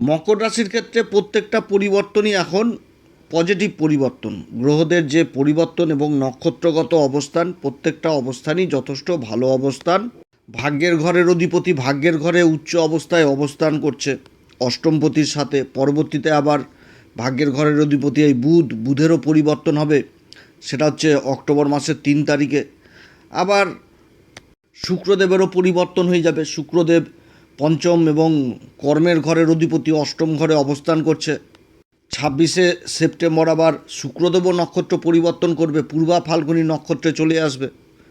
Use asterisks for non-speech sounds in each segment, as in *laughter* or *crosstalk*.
মকর রাশির ক্ষেত্রে প্রত্যেকটা পরিবর্তনই এখন পজিটিভ পরিবর্তন। গ্রহদের যে পরিবর্তন এবং নক্ষত্রগত অবস্থান, প্রত্যেকটা অবস্থানই যথেষ্ট ভালো অবস্থান। ভাগ্যের ঘরের অধিপতি ভাগ্যের ঘরে উচ্চ অবস্থায় অবস্থান করছে অষ্টমপতির সাথে। পরবর্তীতে আবার ভাগ্যের ঘরের অধিপতি এই বুধ, বুধেরও পরিবর্তন হবে। সেটা হচ্ছে অক্টোবর মাসের তিন তারিখে। আবার শুক্রদেবেরও পরিবর্তন হয়ে যাবে। শুক্রদেব পঞ্চম এবং কর্মের ঘরের অধিপতি অষ্টম ঘরে অবস্থান করছে। ছাব্বিশে সেপ্টেম্বর আবার শুক্রদেব নক্ষত্র পরিবর্তন করবে, পূর্বা ফাল্গুনী নক্ষত্রে চলে আসবে।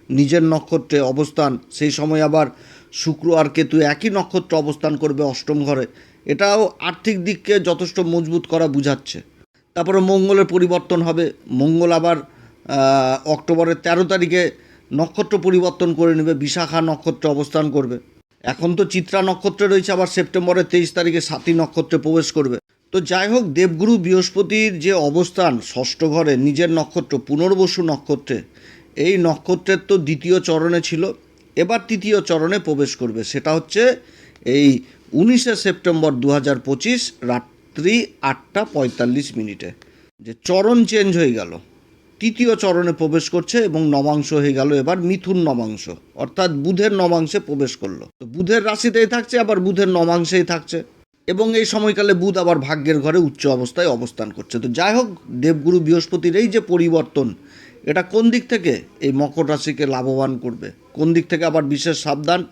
নিজের নক্ষত্রে অবস্থান, সেই সময় আবার শুক্র আর কেতু একই নক্ষত্র অবস্থান করবে অষ্টম ঘরে। এটাও আর্থিক দিককে যথেষ্ট মজবুত করা বুঝাচ্ছে। তারপরে মঙ্গলের পরিবর্তন হবে। মঙ্গল আবার অক্টোবরের তেরো তারিখে নক্ষত্র পরিবর্তন করে নেবে, বিশাখা নক্ষত্রে অবস্থান করবে। এখন তো চিত্রা নক্ষত্রে রয়েছে, আবার সেপ্টেম্বরের তেইশ তারিখে সাতী নক্ষত্রে প্রবেশ করবে। তো যাই হোক, দেবগুরু বৃহস্পতির যে অবস্থান, ষষ্ঠ ঘরে নিজের নক্ষত্র, পুনর্বসু নক্ষত্রে, এই নক্ষত্রের তো দ্বিতীয় চরণে ছিল, এবার তৃতীয় চরণে প্রবেশ করবে। সেটা হচ্ছে এই উনিশে সেপ্টেম্বর দু হাজার পঁচিশ রাত্রি আটটা পঁয়তাল্লিশ মিনিটে। যে চরণ চেঞ্জ হয়ে গেল। তৃতীয় চরণে প্রবেশ করছে এবং নবাংশ হয়ে গেল এবার মিথুন নবাংশ। অর্থাৎ বুধের নবাংশে প্রবেশ করল। তো বুধের রাশিতেই থাকছে, আবার বুধের নবাংশেই থাকছে। এবং এই সময়কালে বুধ আবার ভাগ্যের ঘরে উচ্চ অবস্থায় অবস্থান করছে। তো যাই হোক, দেবগুরু বৃহস্পতির এই যে পরিবর্তন, এটা কোন দিক থেকে এই মকর রাশিকে লাভবান করবে? কোন দিক থেকে আবার বিশেষ সাবধান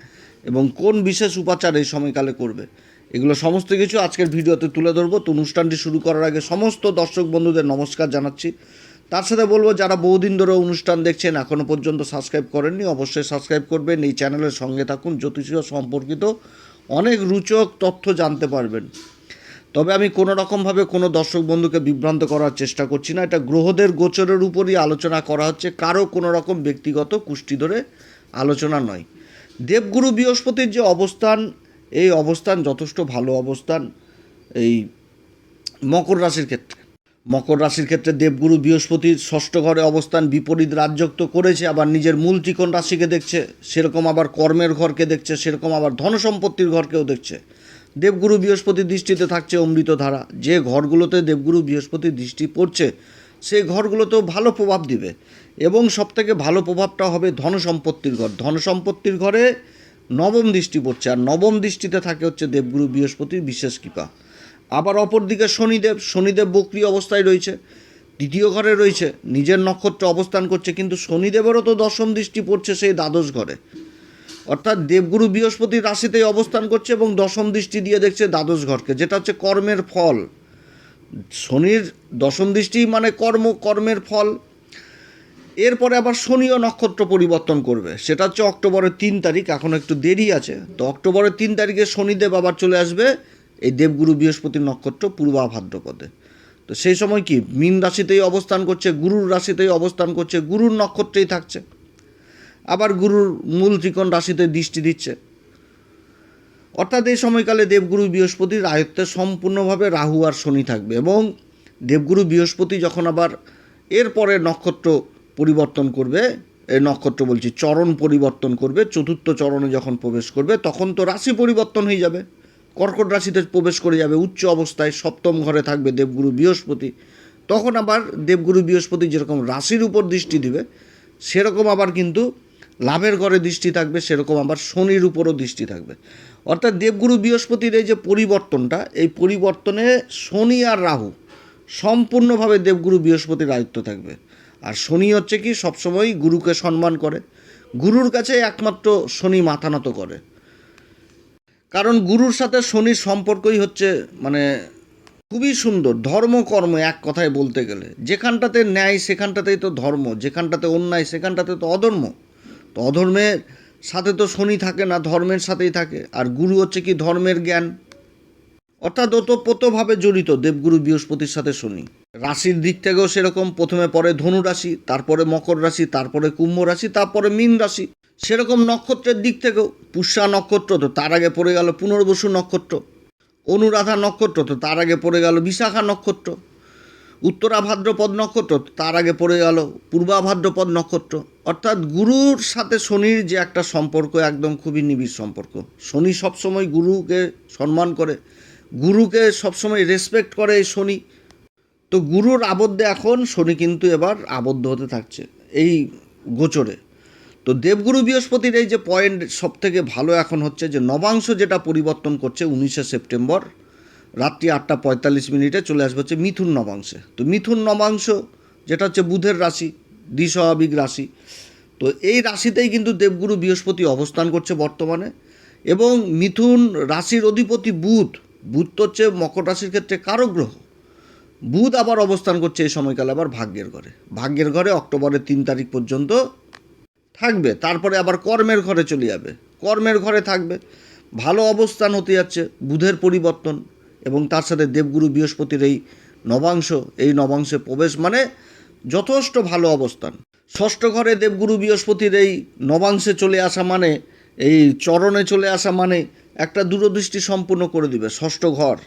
এবং কোন বিশেষ উপাচার এই সময়কালে করবে? এগুলো সমস্ত কিছু আজকের ভিডিওতে তুলে ধরবো। তো অনুষ্ঠানটি শুরু করার আগে সমস্ত দর্শক বন্ধুদের নমস্কার জানাচ্ছি। তার সাথে বলব, যারা বহুদিন ধরে অনুষ্ঠান দেখছেন এখনও পর্যন্ত সাবস্ক্রাইব করেননি, অবশ্যই সাবস্ক্রাইব করবেন। এই চ্যানেলের সঙ্গে থাকুন, জ্যোতিষীয় সম্পর্কিত অনেক রুচক তথ্য জানতে পারবেন। তবে আমি কোনো রকমভাবে কোনো দর্শক বন্ধুকে বিভ্রান্ত করার চেষ্টা করছি না। এটা গ্রহদের গোচরের উপরই আলোচনা করা হচ্ছে, কারও কোনো রকম ব্যক্তিগত কুষ্টি ধরে আলোচনা নয়। দেবগুরু বৃহস্পতির যে অবস্থান, এই অবস্থান যথেষ্ট ভালো অবস্থান, এই মকর রাশির ক্ষেত্রে। মকর রাশির ক্ষেত্রে দেবগুরু বৃহস্পতির ষষ্ঠ ঘরে অবস্থান বিপরীত রাজ্যক্ত করেছে, আবার নিজের মূল ত্রিকোণ রাশিকে দেখছে, সেরকম আবার কর্মের ঘরকে দেখছে, সেরকম আবার ধনসম্পত্তির ঘরকেও দেখছে। দেবগুরু বৃহস্পতির দৃষ্টিতে থাকছে অমৃতধারা, যে ঘরগুলোতে দেবগুরু বৃহস্পতির দৃষ্টি পড়ছে, সেই ঘরগুলোতেও ভালো প্রভাব দিবে এবং সবথেকে ভালো প্রভাবটা হবে ধনসম্পত্তির ঘর। ধনসম্পত্তির ঘরে নবম দৃষ্টি পড়ছে, আর নবম দৃষ্টিতে থাকে হচ্ছে দেবগুরু বৃহস্পতির বিশেষ কৃপা। আবার অপরদিকে শনিদেব শনিদেব বক্রি অবস্থায় রয়েছে। দ্বিতীয় ঘরে রয়েছে, নিজের নক্ষত্র অবস্থান করছে, কিন্তু শনিদেবেরও তো দশম দৃষ্টি পড়ছে সেই দ্বাদশ ঘরে। অর্থাৎ দেবগুরু বৃহস্পতির রাশিতেই অবস্থান করছে এবং দশম দৃষ্টি দিয়ে দেখছে দ্বাদশ ঘরকে, যেটা হচ্ছে কর্মের ফল। শনির দশম দৃষ্টি মানে কর্ম, কর্মের ফল। এরপরে আবার শনিও নক্ষত্র পরিবর্তন করবে, সেটা হচ্ছে অক্টোবরের তিন তারিখ, এখন একটু দেরি আছে। তো অক্টোবরের তিন তারিখে শনিদেব আবার চলে আসবে এই দেবগুরু বৃহস্পতির নক্ষত্র পূর্বা ভাদ্রপদে তো সেই সময় কি মীন রাশিতেই অবস্থান করছে, গুরুর রাশিতেই অবস্থান করছে, গুরুর নক্ষত্রেই থাকছে। আবার গুরুর মূল ত্রিকোণ রাশিতে দৃষ্টি দিচ্ছে। অর্থাৎ এই সময়কালে দেবগুরু বৃহস্পতির আয়ত্তে সম্পূর্ণভাবে রাহু আর শনি থাকবে এবং দেবগুরু বৃহস্পতি যখন আবার এরপরে নক্ষত্র পরিবর্তন করবে এই নক্ষত্র বলছি চরণ পরিবর্তন করবে, চতুর্থ চরণে যখন প্রবেশ করবে, তখন তো রাশি পরিবর্তন হয়ে যাবে। কর্কট রাশিতে প্রবেশ করে যাবে, উচ্চ অবস্থায় সপ্তম ঘরে থাকবে দেবগুরু বৃহস্পতি। তখন আবার দেবগুরু বৃহস্পতি যেরকম রাশির উপর দৃষ্টি দিবে, সেরকম আবার কিন্তু লাভের ঘরে দৃষ্টি থাকবে, সেরকম আবার শনির উপরও দৃষ্টি থাকবে। অর্থাৎ দেবগুরু বৃহস্পতির এই যে পরিবর্তনটা, এই পরিবর্তনে শনি আর রাহু সম্পূর্ণভাবে দেবগুরু বৃহস্পতির আয়ত্ত থাকবে। আর শনি হচ্ছে কি সবসময় গুরুকে সম্মান করে। গুরুর কাছে একমাত্র শনি মাথা নত করে। কারণ গুরুর সাথে শনির সম্পর্কই হচ্ছে মানে খুবই সুন্দর। ধর্ম, কর্ম, এক কথায় বলতে গেলে। যেখানটাতে ন্যায়, সেখানটাতেই তো ধর্ম। যেখানটাতে অন্যায়, সেখানটাতে তো অধর্ম। তো অধর্মের সাথে তো শনি থাকে না, ধর্মের সাথেই থাকে। আর গুরু হচ্ছে কি ধর্মের জ্ঞান। অর্থাৎ ওতপ্রোতভাবে জড়িত দেবগুরু বৃহস্পতির সাথে শনি। রাশির দিক থেকেও সেরকম, প্রথমে পরে ধনু রাশি, তারপরে মকর রাশি, তারপরে কুম্ভ রাশি, তারপরে মীন রাশি, সেরকম নক্ষত্রের দিক থেকেও। পুষ্যা নক্ষত্র তো তার আগে পড়ে গেল পুনর্বসু নক্ষত্র। অনুরাধা নক্ষত্র তো তার আগে পড়ে গেল বিশাখা নক্ষত্র। উত্তরা ভাদ্রপদ নক্ষত্র তার আগে পড়ে গেল পূর্বা ভাদ্রপদ নক্ষত্র। অর্থাৎ গুরুর সাথে শনির যে একটা সম্পর্ক একদম খুবই নিবিড় সম্পর্ক। শনি সবসময় গুরুকে সম্মান করে, গুরুকে সবসময় রেসপেক্ট করে শনি। তো গুরুর আবদ্ধে এখন শনি কিন্তু এবার আবদ্ধ হতে থাকছে, এই গোচরে। তো দেবগুরু বৃহস্পতির এই যে পয়েন্ট সব থেকে ভালো এখন হচ্ছে যে নবাংশ যেটা পরিবর্তন করছে উনিশে সেপ্টেম্বর, রাত্রি আটটা পঁয়তাল্লিশ মিনিটে চলে আসবে হচ্ছে মিথুন নবাংশে। তো মিথুন নবাংশ যেটা হচ্ছে বুধের রাশি, দ্বিস্বাভাবিক রাশি। তো এই রাশিতেই কিন্তু দেবগুরু বৃহস্পতি অবস্থান করছে বর্তমানে এবং মিথুন রাশির অধিপতি বুধ বুধ তো হচ্ছে মকর রাশির ক্ষেত্রে কারক গ্রহ। বুধ আবার অবস্থান করছে, এই সময়কালে আবার ভাগ্যের ঘরে। ভাগ্যের ঘরে অক্টোবরের তিন তারিখ পর্যন্ত থাকবে, তারপরে আবার কর্মের ঘরে চলে যাবে। কর্মের ঘরে থাকবে। ভালো অবস্থান হতে যাচ্ছে, বুধের পরিবর্তন এবং তার সাথে দেবগুরু বৃহস্পতির এই নবাংশ, এই নবাংশে প্রবেশ মানে যথেষ্ট ভালো অবস্থান। ষষ্ঠ ঘরে দেবগুরু বৃহস্পতির এই নবাংশে চলে আসা মানে এই চরণে চলে আসা মানে একটা দূরদৃষ্টি সম্পূর্ণ করে দিবে, ষষ্ঠ ঘর।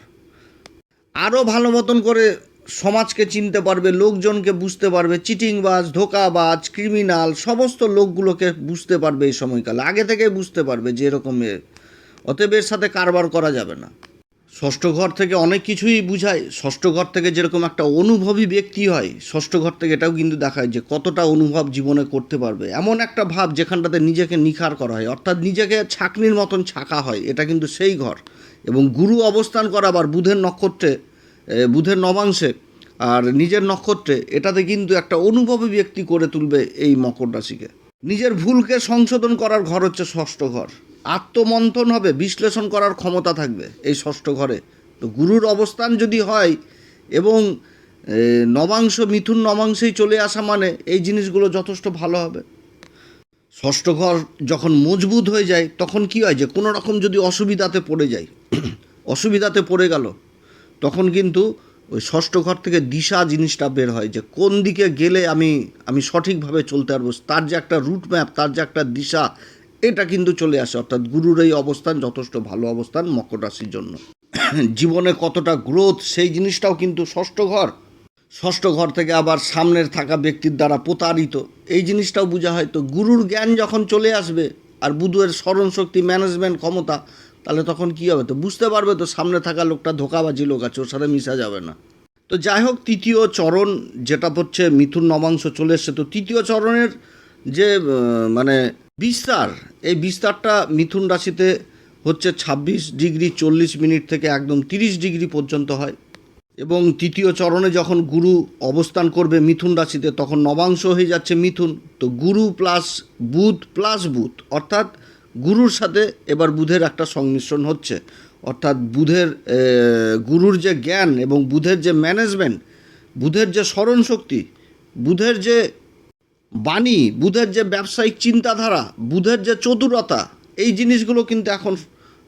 আরও ভালো মতন করে সমাজকে চিনতে পারবে, লোকজনকে বুঝতে পারবে, চিটিংবাজ, ধোকাবাজ, ক্রিমিনাল, সমস্ত লোকগুলোকে বুঝতে পারবে এই সময়কালে। আগে থেকে বুঝতে পারবে যে এরকম। অতএব এর সাথে কারবার করা যাবে না। ষষ্ঠ ঘর থেকে অনেক কিছুই বুঝায়। ষষ্ঠ ঘর থেকে যেরকম একটা অনুভবী ব্যক্তি হয়, ষষ্ঠ ঘর থেকে এটাও কিন্তু দেখায় যে কতটা অনুভব জীবনে করতে পারবে। এমন একটা ভাব যেখানটাতে নিজেকে নিখার করা হয়, অর্থাৎ নিজেকে ছাকনির মতন ছাকা হয়, এটা কিন্তু সেই ঘর। এবং গুরু অবস্থান করা আবার বুধের নক্ষত্রে বুধের নবাংশে, আর নিজের নক্ষত্রে, এটাতে কিন্তু একটা অনুভবী ব্যক্তি করে তুলবে এই মকর রাশিকে। নিজের ভুলকে সংশোধন করার ঘর হচ্ছে ষষ্ঠ ঘর। আত্মমন্থন হবে, বিশ্লেষণ করার ক্ষমতা থাকবে এই ষষ্ঠ ঘরে। তো গুরুর অবস্থান যদি হয় এবং নবাংশ, মিথুন নবাংশেই চলে আসা মানে এই জিনিসগুলো যথেষ্ট ভালো হবে। ষষ্ঠ ঘর যখন মজবুত হয়ে যায়, তখন কি হয় যে, কোনো রকম যদি অসুবিধাতে পড়ে যায়, *clears throat* অসুবিধাতে পড়ে গেল, তখন কিন্তু ওই ষষ্ঠ ঘর থেকে দিশা জিনিসটা বের হয় যে, কোন দিকে গেলে আমি আমি সঠিকভাবে চলতে পারব। তার যে একটা রুট ম্যাপ তার যে একটা দিশা, এটা কিন্তু চলে আসে। অর্থাৎ গুরুর এই অবস্থান যথেষ্ট ভালো অবস্থান মকর রাশির জন্য। *clears throat* জীবনে কতটা গ্রোথ সেই জিনিসটাও কিন্তু ষষ্ঠ ঘর ষষ্ঠ ঘর থেকে আবার সামনের থাকা ব্যক্তির দ্বারা প্রতারিত। এই জিনিসটাও বোঝা হয় তো গুরুর জ্ঞান যখন চলে আসবে আর বুধের স্মরণ শক্তি ম্যানেজমেন্ট ক্ষমতা, তাহলে তখন কী হবে? তো বুঝতে পারবে তো সামনে থাকা লোকটা ধোকাবাজি লোক আছে, ওর সাথে মিশা যাবে না। তো যাই হোক, তৃতীয় চরণ যেটা হচ্ছে মিথুন নবাংশ চলে এসছে। তো তৃতীয় চরণের যে মানে বিস্তার, এই বিস্তারটা মিথুন রাশিতে হচ্ছে ছাব্বিশ ডিগ্রি চল্লিশ মিনিট থেকে একদম তিরিশ ডিগ্রি পর্যন্ত হয়। এবং তৃতীয় চরণে যখন গুরু অবস্থান করবে মিথুন রাশিতে, তখন নবাংশ হয়ে যাচ্ছে মিথুন। তো গুরু প্লাস বুধ প্লাস বুধ, অর্থাৎ গুরুর সাথে এবার বুধের একটা সংমিশ্রণ হচ্ছে। অর্থাৎ বুধের গুরুর যে জ্ঞান এবং বুধের যে ম্যানেজমেন্ট বুধের যে স্মরণ শক্তি বুধের যে বাণী, বুধের যে ব্যবসায়িক চিন্তাধারা, বুধের যে চতুরতা, এই জিনিসগুলো কিন্তু এখন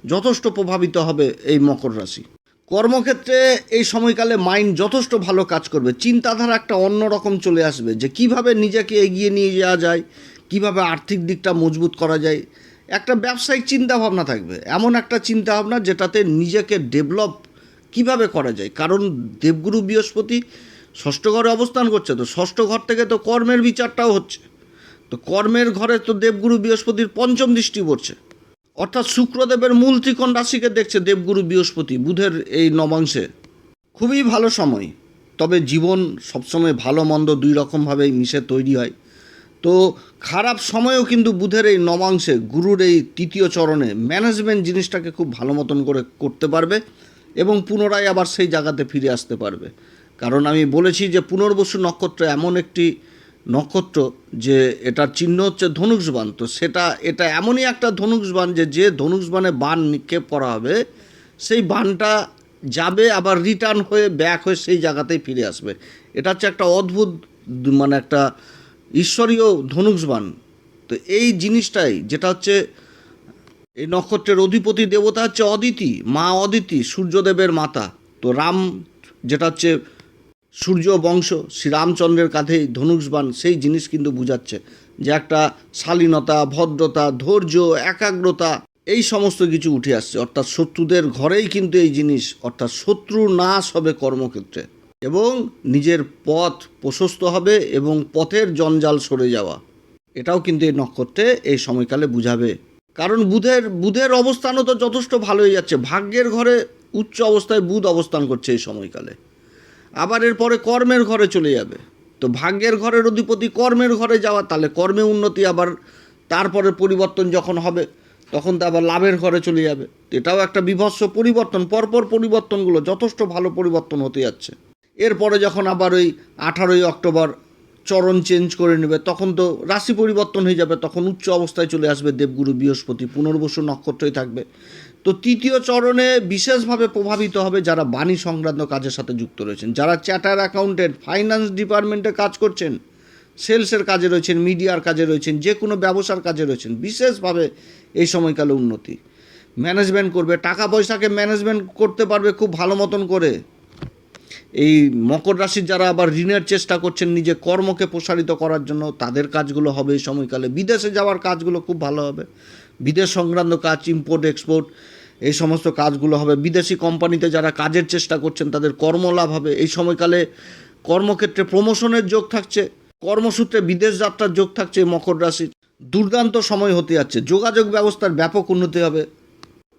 যথেষ্ট প্রভাবিত হবে এই মকর রাশি। কর্মক্ষেত্রে এই সময়কালে মাইন্ড যথেষ্ট ভালো কাজ করবে। চিন্তাধারা একটা অন্য রকম চলে আসবে যে কীভাবে নিজেকে এগিয়ে নিয়ে যাওয়া যায়, কীভাবে আর্থিক দিকটা মজবুত করা যায়। একটা ব্যবসায়িক চিন্তা ভাবনা থাকবে। এমন একটা চিন্তা ভাবনা যেটাতে নিজেকে ডেভেলপ কীভাবে করা যায়। কারণ দেবগুরু বৃহস্পতি ষষ্ঠ ঘরে অবস্থান করছে তো ষষ্ঠ ঘর থেকে তো কর্মের বিচারটাও হচ্ছে। তো কর্মের ঘরে তো দেবগুরু বৃহস্পতির পঞ্চম দৃষ্টি পড়ছে। অর্থাৎ শুক্রদেবের মূল ত্রিকোণ রাশিকে দেখছে দেবগুরু বৃহস্পতি, বুধের এই নবাংশে খুবই ভালো সময়। তবে জীবন সবসময় ভালো মন্দ দুই রকমভাবেই মিশে তৈরি হয়। তো খারাপ সময়েও কিন্তু বুধের এই নবাংশে গুরুর এই তৃতীয় চরণে ম্যানেজমেন্ট জিনিসটাকে খুব ভালো মতন করে করতে পারবে এবং পুনরায় আবার সেই জায়গাতে ফিরে আসতে পারবে। কারণ আমি বলেছি যে পুনর্বসু নক্ষত্র এমন একটি নক্ষত্র যে এটার চিহ্ন হচ্ছে ধনুষবান তো সেটা, এটা এমনই একটা ধনুষবান যে যে ধনুষবানে বান নিক্ষেপ করা হবে, সেই বানটা যাবে আবার রিটার্ন হয়ে ব্যাক হয়ে সেই জায়গাতেই ফিরে আসবে। এটা হচ্ছে একটা অদ্ভুত মানে একটা ঈশ্বরীয় ধনুষবান তো এই জিনিসটাই, যেটা হচ্ছে এই নক্ষত্রের অধিপতি দেবতা হচ্ছে অদিতি, মা অদিতি, সূর্যদেবের মাতা। তো রাম, যেটা হচ্ছে সূর্য বংশ, শ্রীরামচন্দ্রের কাঁধেই ধনুষবান সেই জিনিস কিন্তু বুঝাচ্ছে যে একটা শালীনতা, ভদ্রতা, ধৈর্য, একাগ্রতা, এই সমস্ত কিছু উঠে আসছে। অর্থাৎ শত্রুদের ঘরেই কিন্তু এই জিনিস, অর্থাৎ শত্রু নাশ হবে কর্মক্ষেত্রে এবং নিজের পথ প্রশস্ত হবে এবং পথের জঞ্জাল সরে যাওয়া। এটাও কিন্তু এই নক্ষত্রে এই সময়কালে বুঝাবে। কারণ বুধের বুধের অবস্থানও তো যথেষ্ট ভালো হয়ে যাচ্ছে। ভাগ্যের ঘরে উচ্চ অবস্থায় বুধ অবস্থান করছে এই সময়কালে। আবার এরপরে কর্মের ঘরে চলে যাবে। তো ভাগ্যের ঘরের অধিপতি কর্মের ঘরে যাওয়া, তাহলে কর্মে উন্নতি আবার তারপরে পরিবর্তন যখন হবে, তখন তো আবার লাভের ঘরে চলে যাবে। এটাও একটা বিভৎস পরিবর্তন। পরপর পরিবর্তনগুলো যথেষ্ট ভালো পরিবর্তন হতে যাচ্ছে। এরপরে যখন আবার ওই আঠারোই অক্টোবর চরণ চেঞ্জ করে নেবে, তখন তো রাশি পরিবর্তন হয়ে যাবে, তখন উচ্চ অবস্থায় চলে আসবে দেবগুরু বৃহস্পতি। পুনর্বসু নক্ষত্রই থাকবে। তো তৃতীয় চরণে বিশেষভাবে প্রভাবিত হবে যারা বাণী সংক্রান্ত কাজের সাথে যুক্ত রয়েছেন, যারা চ্যাটার অ্যাকাউন্টেন্ট, ফাইন্যান্স ডিপার্টমেন্টে কাজ করছেন, সেলসের কাজে রয়েছেন, মিডিয়ার কাজে রয়েছেন, যে কোনো ব্যবসার কাজে রয়েছেন, বিশেষভাবে এই সময়কালে উন্নতি। ম্যানেজমেন্ট করবে, টাকা পয়সাকে ম্যানেজমেন্ট করতে পারবে খুব ভালো মতন করে। এই মকর রাশির যারা আবার ঋণের চেষ্টা করছেন নিজে কর্মকে প্রসারিত করার জন্য, তাদের কাজগুলো হবে এই সময়কালে। বিদেশে যাওয়ার কাজগুলো খুব ভালো হবে। বিদেশ সংক্রান্ত কাজ ইম্পোর্ট এক্সপোর্ট এই সমস্ত কাজগুলো হবে। বিদেশি কোম্পানিতে যারা কাজের চেষ্টা করছেন, তাদের কর্মলাভ হবে। এই সময়কালে কর্মক্ষেত্রে প্রমোশনের যোগ থাকছে। কর্মসূত্রে বিদেশ যাত্রার যোগ থাকছে মকর রাশির। দুর্দান্ত সময় হতে যাচ্ছে। যোগাযোগ ব্যবস্থার ব্যাপক উন্নতি হবে।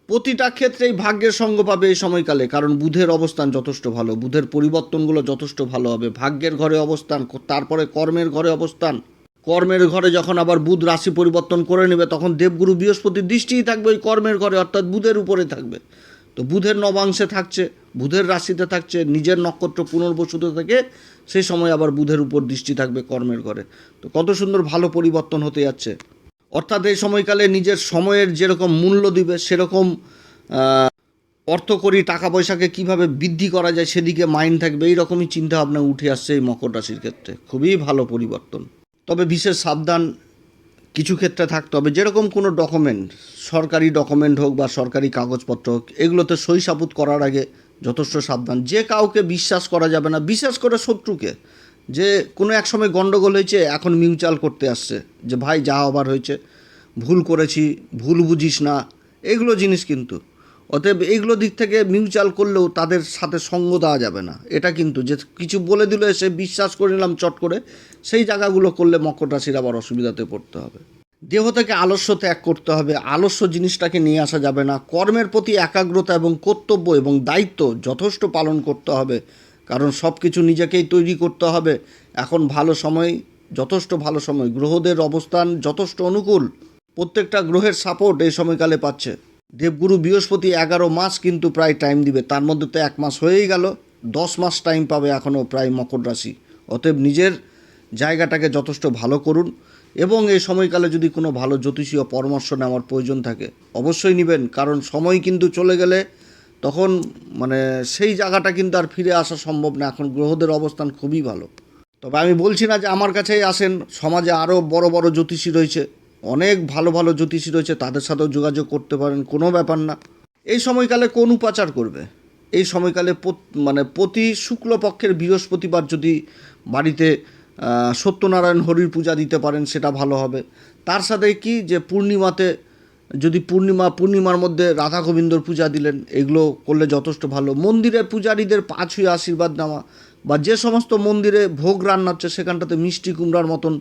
প্রতিটা ক্ষেত্রেই ভাগ্যের সঙ্গ পাবে এই সময়কালে, কারণ বুধের অবস্থান যথেষ্ট ভালো। বুধের পরিবর্তনগুলো যথেষ্ট ভালো হবে। ভাগ্যের ঘরে অবস্থান, তারপরে কর্মের ঘরে অবস্থান। কর্মের ঘরে যখন আবার বুধ রাশি পরিবর্তন করে নেবে তখন দেবগুরু বৃহস্পতির দৃষ্টিই থাকবে ওই কর্মের ঘরে অর্থাৎ বুধের উপরে থাকবে। তো বুধের নবাংশে থাকছে বুধের রাশিতে থাকছে নিজের নক্ষত্র পুনর্বসুতে থেকে সেই সময় আবার বুধের উপর দৃষ্টি থাকবে কর্মের ঘরে। তো কত সুন্দর ভালো পরিবর্তন হতে যাচ্ছে। অর্থাৎ এই সময়কালে নিজের সময়ের যেরকম মূল্য দিবে সেরকম আহ, অর্থকরী টাকা পয়সাকে কীভাবে বৃদ্ধি করা যায় সেদিকে মাইন্ড থাকবে এই রকমই চিন্তা ভাবনা উঠে আসছে এই মকর রাশির ক্ষেত্রে। খুবই ভালো পরিবর্তন। তবে বিশেষ সাবধান কিছু ক্ষেত্রে থাকতে হবে যেরকম কোনো ডকুমেন্ট সরকারি ডকুমেন্ট হোক বা সরকারি কাগজপত্র হোক, এগুলোতে সই সাবুত করার আগে যথেষ্ট সাবধান। যে কাউকে বিশ্বাস করা যাবে না বিশেষ করে শত্রুকে। যে কোনো এক সময় গণ্ডগোল হয়েছে, এখন মিউচুয়াল করতে আসছে। যে ভাই যা হবার হয়েছে, ভুল করেছি, ভুল বুঝিস না, এগুলো জিনিস কিন্তু। অতএব এইগুলো দিক থেকে মিউচুয়াল করলেও তাদের সাথে সঙ্গ দেওয়া যাবে না। এটা কিন্তু যে কিছু বলে দিল এসে বিশ্বাস করে নিলাম চট করে, সেই জায়গাগুলো করলে মকর রাশির আবার অসুবিধাতে পড়তে হবে। দেহ থেকে আলস্য ত্যাগ করতে হবে, আলস্য জিনিসটাকে নিয়ে আসা যাবে না। কর্মের প্রতি একাগ্রতা এবং কর্তব্য এবং দায়িত্ব যথেষ্ট পালন করতে হবে, কারণ সব কিছু নিজেকেই তৈরি করতে হবে। এখন ভালো সময়, যথেষ্ট ভালো সময়। গ্রহদের অবস্থান যথেষ্ট অনুকূল। প্রত্যেকটা গ্রহের সাপোর্ট এই সময়কালে পাচ্ছে। দেবগুরু বৃহস্পতি এগারো মাস কিন্তু প্রায় টাইম দিবে। তার মধ্যে তো এক মাস হয়েই গেল। দশ মাস টাইম পাবে এখনও প্রায় মকর রাশি। অতএব নিজের জায়গাটাকে যথেষ্ট ভালো করুন এবং এই সময়কালে যদি কোনো ভালো জ্যোতিষীয় পরামর্শ নেওয়ার প্রয়োজন থাকে, অবশ্যই নেবেন। কারণ সময় কিন্তু চলে গেলে তখন মানে সেই জায়গাটা কিন্তু আর ফিরে আসা সম্ভব না। এখন গ্রহদের অবস্থান খুবই ভালো। তবে আমি বলছি না যে আমার কাছেই আসেন। সমাজে আরও বড় বড় জ্যোতিষী রয়েছে। অনেক ভালো ভালো জ্যোতিষী রয়েছে, তাদের সাথেও যোগাযোগ করতে পারেন, কোনো ব্যাপার না। এই সময়কালে কোন উপাচার করবে? এই সময়কালে মানে প্রতি শুক্লপক্ষের বৃহস্পতিবার যদি বাড়িতে সত্যনারায়ণ হরির পূজা দিতে পারেন, সেটা ভালো হবে। তার সাথে কি যে পূর্ণিমাতে যদি পূর্ণিমা, পূর্ণিমার মধ্যে রাধা গোবিন্দর পূজা দিলেন, এগুলো করলে যথেষ্ট ভালো। মন্দিরে পূজারীদের পা ছুঁয়ে আশীর্বাদ নেওয়া বা যে সমস্ত মন্দিরে ভোগ রান্না হচ্ছে, সেখানটাতে মিষ্টি কুমড়ার মতন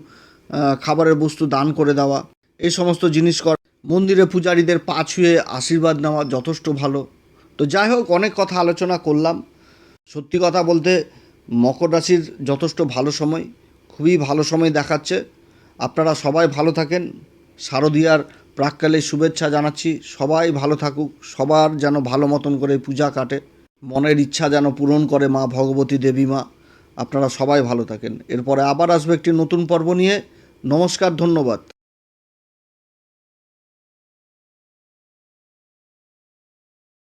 খাবারের বস্তু দান করে দেওয়া, এই সমস্ত জিনিস কর। মন্দিরে পূজারীদের পা ছুঁয়ে আশীর্বাদ নেওয়া যথেষ্ট ভালো। তো যাই হোক, অনেক কথা আলোচনা করলাম। সত্যি কথা বলতে, মকর রাশির যথেষ্ট ভালো সময়, খুবই ভালো সময় দেখাচ্ছে। আপনারা সবাই ভালো থাকেন। শারদীয়ার প্রাককালে শুভেচ্ছা জানাচ্ছি। সবাই ভালো থাকুক। সবার যেন ভালো মতন করে পূজা কাটে। মনের ইচ্ছা যেন পূরণ করে মা ভগবতী দেবী মা। আপনারা সবাই ভালো থাকেন। এরপরে আবার আসবে একটি নতুন পর্ব নিয়ে। নমস্কার ধন্যবাদ।